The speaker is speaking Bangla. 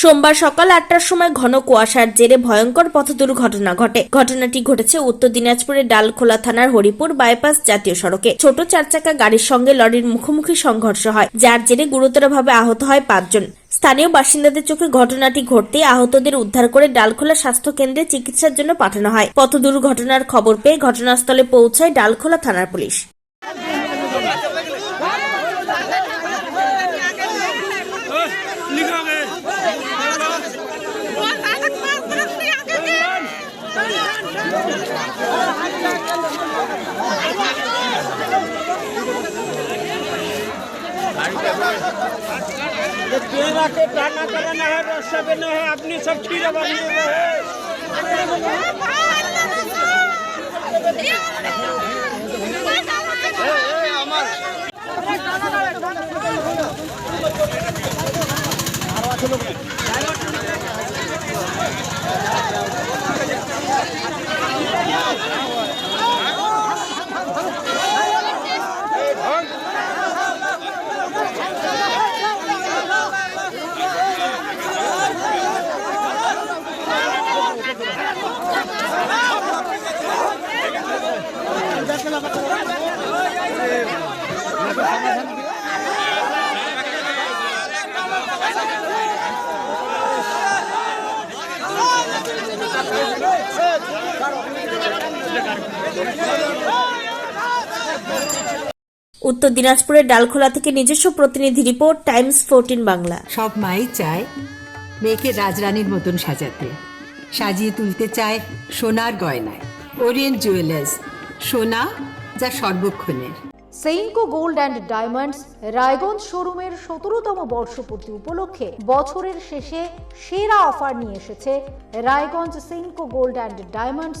সোমবার সকাল আটটার সময় ঘন কুয়াশার জেরে ভয়ঙ্কর পথ দুর্ঘটনা ঘটে। ঘটনাটি ঘটেছে উত্তর দিনাজপুরের ডালখোলা থানার হরিপুর বাইপাস জাতীয় সড়কে। ছোট চারচাকা গাড়ির সঙ্গে লরির মুখোমুখি সংঘর্ষ হয়, যার জেরে গুরুতরভাবে আহত হয় পাঁচজন। স্থানীয় বাসিন্দাদের চোখে ঘটনাটি ঘটতে আহতদের উদ্ধার করে ডালখোলা স্বাস্থ্য কেন্দ্রে চিকিৎসার জন্য পাঠানো হয়। পথ দুর্ঘটনার খবর পেয়ে ঘটনাস্থলে পৌঁছায় ডালখোলা থানার পুলিশ। तेरा के टाना कराना है रस्सा पे है अपनी सब खीरे बनी है চলো উত্তর দিনাজপুরের ডালখোলা থেকে নিজস্ব প্রতিনিধি রিপোর্ট টাইমস ফোরটিন বাংলা। সব মাই চায় মেয়েকে রাজরানীর মতন সাজাতে। সাজিয়ে তুলতে চায় সোনার গয়নায়। ওরিয়েন্ট জুয়েলার্স সোনা যা সর্বক্ষণের। Senco gold and diamonds Raiganj শোরুমের সতেরোতম বর্ষপূর্তি উপলক্ষে বছরের শেষে সেরা অফার নিয়ে এসেছে Raiganj Senco gold and diamonds